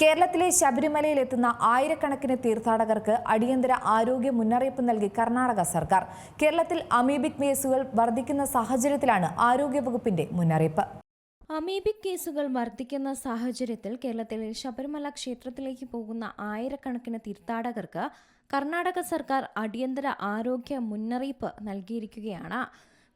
കേരളത്തിലെ ശബരിമലയിൽ എത്തുന്ന ആയിരക്കണക്കിന് തീർത്ഥാടകർക്ക് അടിയന്തര ആരോഗ്യ മുന്നറിയിപ്പ് നൽകി കർണാടക സർക്കാർ. കേരളത്തിൽ അമീബിക് കേസുകൾ വർദ്ധിക്കുന്ന സാഹചര്യത്തിലാണ് ആരോഗ്യവകുപ്പിന്റെ മുന്നറിയിപ്പ്. അമീബിക് കേസുകൾ വർദ്ധിക്കുന്ന സാഹചര്യത്തിൽ കേരളത്തിലെ ശബരിമല ക്ഷേത്രത്തിലേക്ക് പോകുന്ന ആയിരക്കണക്കിന് തീർത്ഥാടകർക്ക് കർണാടക സർക്കാർ അടിയന്തര ആരോഗ്യ മുന്നറിയിപ്പ് നൽകിയിരിക്കുകയാണ്.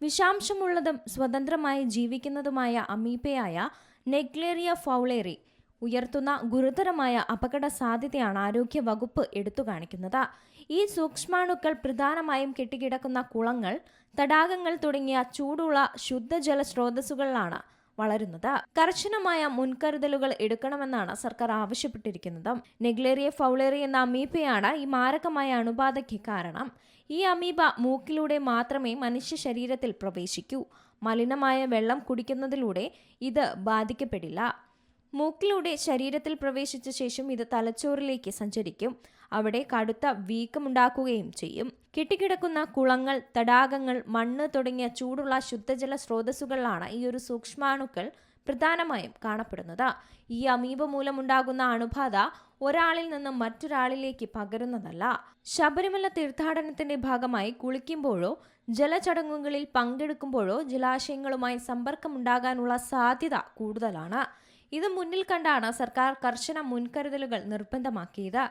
വിഷാംശമുള്ളതും സ്വതന്ത്രമായി ജീവിക്കുന്നതുമായ അമീബയായ നെഗ്ലേറിയ ഫൗളേറി ഉയർത്തുന്ന ഗുരുതരമായ അപകട സാധ്യതയാണ് ആരോഗ്യ വകുപ്പ് എടുത്തു കാണിക്കുന്നത്. ഈ സൂക്ഷ്മാണുക്കൾ പ്രധാനമായും കെട്ടിക്കിടക്കുന്ന കുളങ്ങൾ തടാകങ്ങൾ തുടങ്ങിയ ചൂടുള്ള ശുദ്ധജല സ്രോതസ്സുകളിലാണ് വളരുന്നത്. കർശനമായ മുൻകരുതലുകൾ എടുക്കണമെന്നാണ് സർക്കാർ ആവശ്യപ്പെട്ടിരിക്കുന്നത്. നെഗ്ലേറിയ ഫൗളേറി എന്ന അമീബയാണ് ഈ മാരകമായ അണുബാധയ്ക്ക് കാരണം. ഈ അമീബ മൂക്കിലൂടെ മാത്രമേ മനുഷ്യ ശരീരത്തിൽ പ്രവേശിക്കൂ. മലിനമായ വെള്ളം കുടിക്കുന്നതിലൂടെ ഇത് ബാധിക്കപ്പെടില്ല. മൂക്കിലൂടെ ശരീരത്തിൽ പ്രവേശിച്ച ശേഷം ഇത് തലച്ചോറിലേക്ക് സഞ്ചരിക്കും. അവിടെ കടുത്ത വീക്കമുണ്ടാക്കുകയും ചെയ്യും. കെട്ടിക്കിടക്കുന്ന കുളങ്ങൾ തടാകങ്ങൾ മണ്ണ് തുടങ്ങിയ ചൂടുള്ള ശുദ്ധജല സ്രോതസ്സുകളിലാണ് ഈ ഒരു സൂക്ഷ്മാണുക്കൾ പ്രധാനമായും കാണപ്പെടുന്നത്. ഈ അമീബ മൂലമുണ്ടാകുന്ന അണുബാധ ഒരാളിൽ നിന്നും മറ്റൊരാളിലേക്ക് പകരുന്നതല്ല. ശബരിമല തീർത്ഥാടനത്തിന്റെ ഭാഗമായി കുളിക്കുമ്പോഴോ ജലചടങ്ങുകളിൽ പങ്കെടുക്കുമ്പോഴോ ജലാശയങ്ങളുമായി സമ്പർക്കമുണ്ടാകാനുള്ള സാധ്യത കൂടുതലാണ്. ഇത് മുന്നിൽ കണ്ടാണ് സർക്കാർ കർശന മുൻകരുതലുകൾ നിർബന്ധമാക്കിയത്.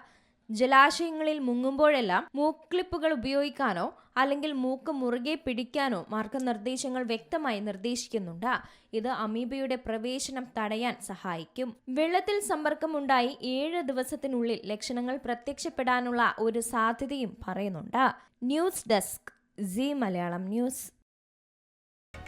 ജലാശയങ്ങളിൽ മുങ്ങുമ്പോഴെല്ലാം മൂക്ക്ലിപ്പുകൾ ഉപയോഗിക്കാനോ അല്ലെങ്കിൽ മൂക്ക് മുറുകെ പിടിക്കാനോ മാർഗനിർദ്ദേശങ്ങൾ വ്യക്തമായി നിർദ്ദേശിക്കുന്നുണ്ട്. ഇത് അമീബയുടെ പ്രവേശനം തടയാൻ സഹായിക്കും. വെള്ളത്തിൽ സമ്പർക്കമുണ്ടായി ഏഴ് ദിവസത്തിനുള്ളിൽ ലക്ഷണങ്ങൾ പ്രത്യക്ഷപ്പെടാനുള്ള ഒരു സാധ്യതയും പറയുന്നുണ്ട്. News desk C Malayalam news.